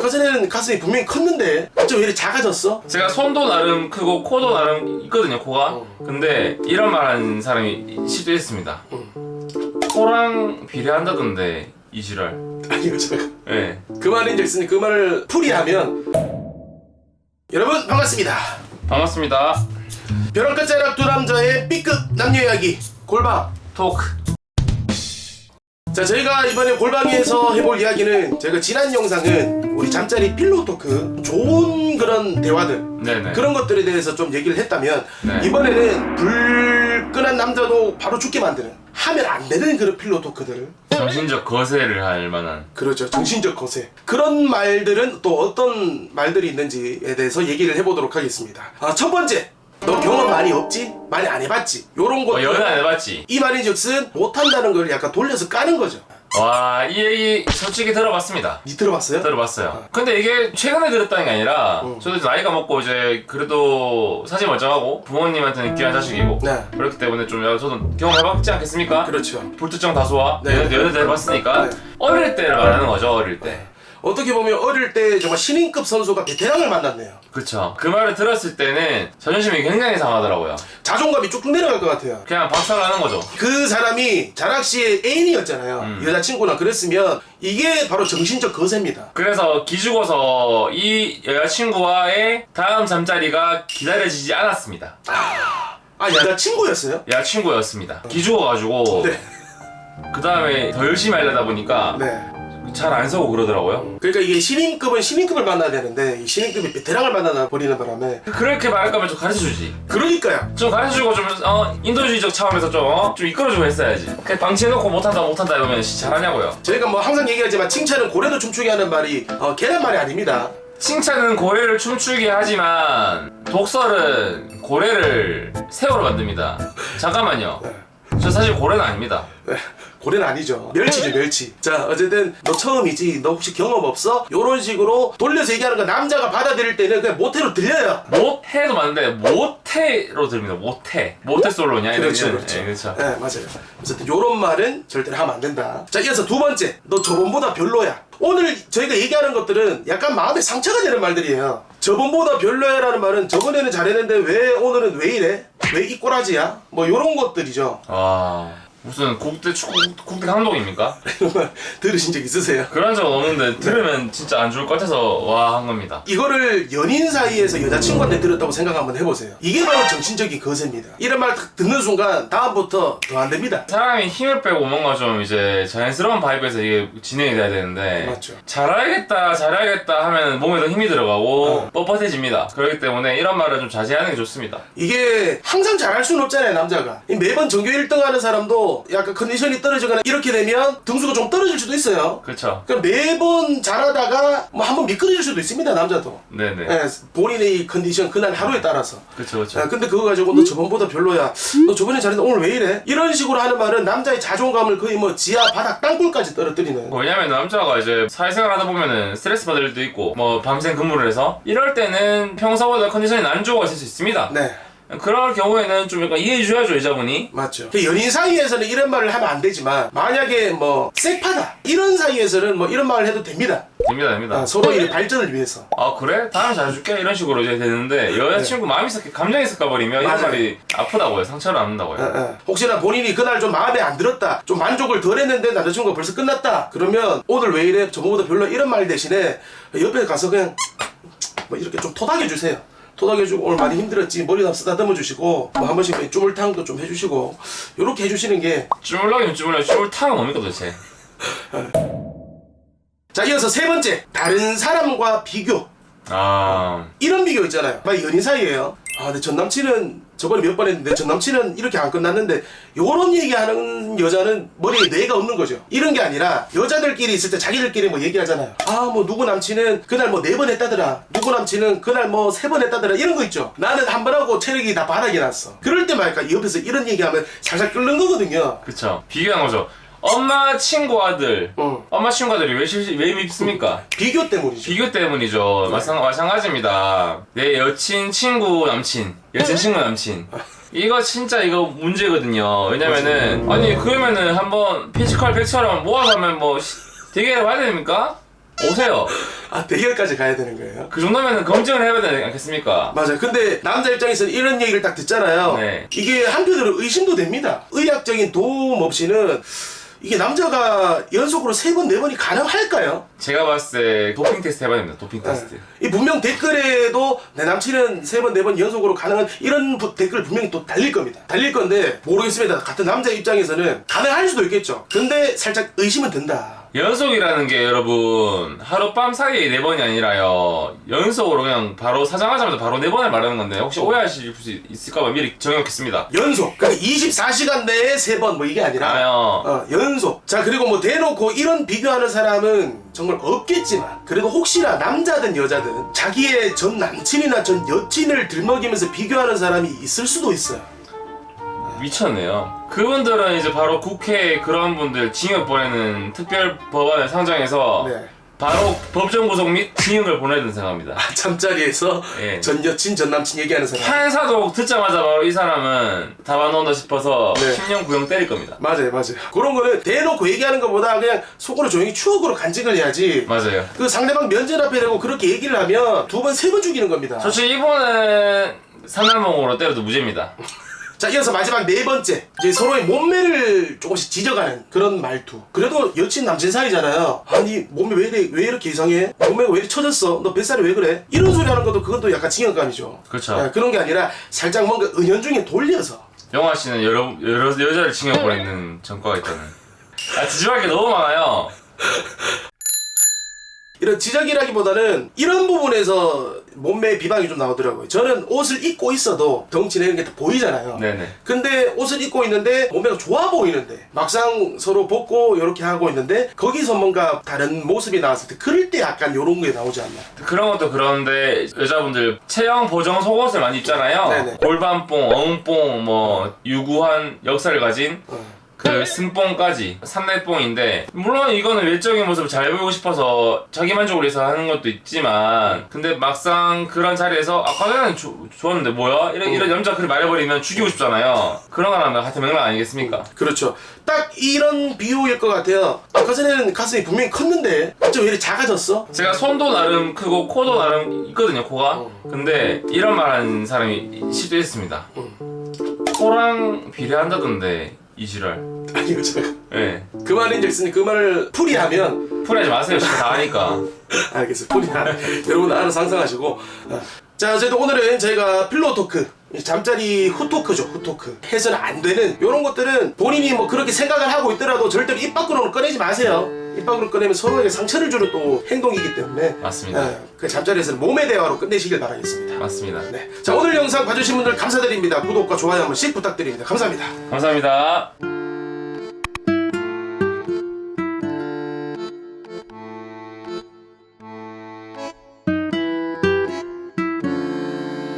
아까 전에는 가슴이 분명히 컸는데 갑자기 왜 이렇게 작아졌어? 제가 손도 나름 크고 코도 나름 있거든요 코가. 근데 이런 말 하는 사람이 실제 있습니다. 코랑 비례한다던데 이 지랄. 아니요 제가 예. 그 말인즉슨 그 말을 풀이하면. 여러분 반갑습니다. 반갑습니다. 벼랑 끝자락 두 남자의 B급 남녀 이야기 골방. 토크 자 저희가 이번에 골방에서 해볼 이야기는 제가 지난 영상은 우리 잠자리 필로 토크 좋은 그런 대화들 네네. 그런 것들에 대해서 좀 얘기를 했다면 네. 이번에는 불끈한 남자도 바로 죽게 만드는 하면 안 되는 그런 필로 토크들을 정신적 거세를 할 만한. 그렇죠. 정신적 거세. 그런 말들은 또 어떤 말들이 있는지에 대해서 얘기를 해보도록 하겠습니다. 아, 첫 번째 너 경험 많이 없지? 많이 안 해봤지? 요런 어, 것들 연애 안 해봤지? 이 말인즉슨 못한다는 걸 약간 돌려서 까는 거죠 와 이 얘기 솔직히 들어봤습니다 니 들어봤어요? 들어봤어요. 근데 이게 최근에 들었다는 게 아니라 음. 저도 이제 나이가 먹고 이제 그래도 사실 멀쩡하고 부모님한테는 귀한 자식이고 네 그렇기 때문에 좀 야, 저도 경험해봤지 않겠습니까? 그렇죠 불특정 다수와 네. 연애, 연애도 해봤으니까 네. 어릴 때를 말하는 거죠 어릴 때. 어떻게 보면 어릴 때 정말 신인급 선수가 베테랑을 만났네요 그쵸. 그 말을 들었을 때는 자존심이 굉장히 상하더라고요. 자존감이 쭉쭉 내려갈 것 같아요 그냥 박살나는 거죠. 그 사람이 자락 씨의 애인이었잖아요 음. 여자친구랑 그랬으면 이게 바로 정신적 거세입니다 그래서 기죽어서 이 여자친구와의 다음 잠자리가 기다려지지 않았습니다. 아 여자친구였어요? 여자친구였습니다. 기죽어가지고 네. 그 다음에 더 열심히 하려다 보니까 네 잘 안 서고 그러더라고요. 그러니까 이게 신인급은 신인급을 만나야 되는데 이 신인급이 베테랑을 만나다 버리는 바람에 그렇게 말할 거면 좀 가르쳐 주지. 그러니까요 좀 가르쳐주고 좀 어, 인도주의적 차원에서 좀, 어, 좀 이끌어주고 했어야지. 그냥 방치해놓고 못한다 못한다 이러면 씨, 잘하냐고요. 저희가 뭐 항상 얘기하지만 칭찬은 고래도 춤추게 하는 말이 어, 계란 말이 아닙니다 칭찬은 고래를 춤추게 하지만 독설은 고래를 새우로 만듭니다. 잠깐만요. 저 사실 고래는 아닙니다. 네, 고래는 아니죠 멸치죠 멸치 자 어쨌든 너 처음이지 너 혹시 경험 없어? 요런 식으로 돌려서 얘기하는 거 남자가 받아들일 때는 그냥 모태로 들려요 못해도 맞는데 모태로 들립니다. 모태. 모태 솔로냐 이런 그렇죠 게. 그렇죠 예, 그렇죠. 네 맞아요 어쨌든 요런 말은 절대로 하면 안 된다 자 이어서 두 번째 너 저번보다 별로야 오늘 저희가 얘기하는 것들은 약간 마음에 상처가 되는 말들이에요 저번보다 별로야라는 말은 저번에는 잘했는데 왜 오늘은 왜 이래? 왜 이 꼬라지야? 뭐 요런 것들이죠 와 무슨 국대 축구 국대 감독입니까? 들으신 적 있으세요? 그런 적은 없는데 들으면 진짜 안 좋을 것 같아서 와 한 겁니다. 이거를 연인 사이에서 여자친구한테 들었다고 생각 한번 해보세요 이게 바로 정신적인 거세입니다 이런 말딱 듣는 순간 다음부터 더 안 됩니다 사람이 힘을 빼고 뭔가 좀 이제 자연스러운 바이브에서 이게 진행이 돼야 되는데 맞죠. 잘하겠다 잘하겠다 하면 몸에 더 힘이 들어가고 어. 뻣뻣해집니다. 그렇기 때문에 이런 말은 좀 자제하는 게 좋습니다. 이게 항상 잘할 수는 없잖아요 남자가 이 매번 전교 1등 하는 사람도 약간 컨디션이 떨어지거나 이렇게 되면 등수가 좀 떨어질 수도 있어요 그렇죠? 그러니까 매번 잘하다가 뭐 한번 미끄러질 수도 있습니다 남자도 네네. 예, 본인의 컨디션 그날 하루에 따라서 그렇죠 그렇죠. 아, 근데 그거 가지고 너 저번보다 별로야 너 저번에 잘했는데 오늘 왜 이래 이런 식으로 하는 말은 남자의 자존감을 거의 뭐 지하 바닥 땅굴까지 떨어뜨리는 왜냐면 남자가 이제 사회생활 하다 보면은 스트레스 받을 일도 있고 뭐 밤샘 근무를 해서 이럴 때는 평소보다 컨디션이 안 좋아질 수 있습니다. 네 그럴 경우에는 좀 약간 이해해 줘야죠 여자분이. 맞죠. 그 연인 사이에서는 이런 말을 하면 안 되지만 만약에 뭐 섹파다 이런 사이에서는 뭐 이런 말을 해도 됩니다. 됩니다 됩니다. 아, 서로의 발전을 위해서. 아 그래? 다음에 잘해줄게 이런 식으로 이제 되는데 여자친구 마음이 섞여 감정이 섞여버리면 이런 네. 맞아요. 말이 아프다고요 상처를 안는다고요 예, 예. 혹시나 본인이 그날 좀 마음에 안 들었다, 좀 만족을 덜 했는데 남자친구가 벌써 끝났다. 그러면 오늘 왜 이래? 저번보다 별로 이런 말 대신에 옆에 가서 그냥 뭐 이렇게 좀 토닥여 주세요. 토닥여주고 오늘 많이 힘들었지. 머리 다 쓰다듬어 주시고 뭐 한 번씩 쭈물탕도 좀 해주시고 이렇게 해주시는 게 쭈물럭이면 쭈물럭 쭈물탕은 뭡니까 도대체? 자 이어서 세 번째. 다른 사람과 비교. 아. 이런 비교 있잖아요. 막 연인 사이에요. 아, 내전 남친은 저번에 몇 번 했는데 전 남친은 이렇게 안 끝났는데 요런 얘기하는 여자는 머리에 뇌가 없는 거죠. 이런 게 아니라 여자들끼리 있을 때 자기들끼리 뭐 얘기하잖아요. 아, 뭐 누구 남친은 그날 뭐 네 번 했다더라. 누구 남친은 그날 뭐 세 번 했다더라. 이런 거 있죠. 나는 한 번 하고 체력이 다 바닥이 났어. 그럴 때 말까 옆에서 이런 얘기하면 살살 끓는 거거든요. 그쵸 비교한 거죠 엄마 친구 아들 응. 엄마 친구 아들이 왜, 실, 왜 밉습니까? 비교 때문이죠. 비교 때문이죠. 마찬, 마찬가지입니다. 내 여친, 친구, 남친. 여친, 친구, 남친. 이거 진짜 이거 문제거든요. 왜냐면은, 아니, 그러면은 한번 피지컬 100처럼 모아서 하면 뭐, 시- 대결해 봐야 됩니까? 오세요. 아 대결까지 가야 되는 거예요? 그 정도면 검증을 해야 되지 않겠습니까? 맞아요. 근데 남자 입장에서는 이런 얘기를 딱 듣잖아요. 네. 이게 한편으로 의심도 됩니다. 의학적인 도움 없이는 이게 남자가 연속으로 세 번, 네 번이 가능할까요? 제가 봤을 때 도핑 테스트 해봐야 됩니다. 도핑 테스트. 이 분명 댓글에도 내 남친은 세 번, 네 번 연속으로 가능한 이런 부- 댓글 분명히 또 달릴 겁니다. 달릴 건데 모르겠습니다. 같은 남자 입장에서는 가능할 수도 있겠죠. 근데 살짝 의심은 든다. 연속이라는 게 여러분 하룻밤 사이에 네 번이 아니라요 연속으로 그냥 바로 사장하자마자 바로 네 번을 말하는 건데 혹시 오해하실 수 있을까봐 미리 정해놓겠습니다 연속. 그러니까 24시간 내에 세 번 뭐 이게 아니라 아요 어, 연속. 자, 그리고 뭐 대놓고 이런 비교하는 사람은 정말 없겠지만, 그래도 혹시나 남자든 여자든 자기의 전 남친이나 전 여친을 들먹이면서 비교하는 사람이 있을 수도 있어요. 미쳤네요 그분들은 이제 바로 국회에 그런 분들 징역 보내는 특별 법안을 상정해서 네. 바로 법정 구속 및 징역을 보내야 된다고 생각합니다 잠자리에서 예. 전 여친, 전 남친 얘기하는 사람. 판사도 듣자마자 바로 이 사람은 답안온다 싶어서 네. 10년 구형 때릴 겁니다 맞아요, 맞아요. 그런 거는 대놓고 얘기하는 것보다 그냥 속으로 조용히 추억으로 간직을 해야지. 맞아요 그 상대방 면전 앞에 대고 그렇게 얘기를 하면 두 번, 세 번 죽이는 겁니다. 솔직히 이번은 산날봉으로 때려도 무죄입니다 자, 이어서 마지막 네 번째. 이제 서로의 몸매를 조금씩 지적하는 그런 말투. 그래도 여친 남친 사이잖아요. 아니, 몸매 왜 이래, 왜 이렇게 이상해? 몸매가 왜 이렇게 처졌어? 너 뱃살이 왜 그래? 이런 소리 하는 것도 그것도 약간 징역감이죠. 그렇죠. 예, 그런 게 아니라 살짝 뭔가 은연중에 돌려서. 영화 씨는 여러, 여러 여자를 징역 보내는 전과가 있다는. 아 지지할 게 너무 많아요. 이런 지적이라기보다는 이런 부분에서 몸매 비방이 좀 나오더라고요. 저는 옷을 입고 있어도 덩치 내는 게 다 보이잖아요. 네네. 근데 옷을 입고 있는데 몸매가 좋아 보이는데 막상 서로 벗고 이렇게 하고 있는데 거기서 뭔가 다른 모습이 나왔을 때 그럴 때 약간 요런 게 나오지 않나. 그런 것도 그런데 여자분들 체형 보정 속옷을 많이 입잖아요. 네네. 골반뽕, 엉뽕, 뭐 유구한 역사를 가진 어. 그 승뽕까지 삼대뽕인데 물론 이거는 외적인 모습을 잘 보이고 싶어서 자기 만족을 위해서 하는 것도 있지만 근데 막상 그런 자리에서 아까 전에 조- 좋았는데 뭐야 이런 이런 남자 그렇게 말해버리면 죽이고 싶잖아요 그런 거랑 같은 맥락 아니겠습니까? 그렇죠. 딱 이런 비유일 것 같아요. 아까 전에는 가슴이 분명히 컸는데 갑자기 왜 이렇게 작아졌어? 제가 손도 나름 크고 코도 나름 있거든요 코가 근데 이런 말 하는 사람이 시도했습니다 코랑 비례한다던데 이 지랄 아니요, 제가 예그 말인 즉슨 그 말을 풀이하면 풀하지 마세요 진짜 다 아니까 알겠어요. 풀이하 여러분 알아서 상상하시고. 어. 자, 어쨌든 오늘은 저희가 필로우 토크, 이 잠자리 후토크죠, 후토크. 해서는 안 되는 이런 것들은 본인이 뭐 그렇게 생각을 하고 있더라도 절대로 입 밖으로는 꺼내지 마세요. 입 밖으로 꺼내면 서로에게 상처를 주는 또 행동이기 때문에. 맞습니다. 어, 그 잠자리에서는 몸의 대화로 끝내시길 바라겠습니다. 맞습니다 네. 자, 오늘 영상 봐주신 분들 감사드립니다. 구독과 좋아요 한 번씩 부탁드립니다. 감사합니다. 감사합니다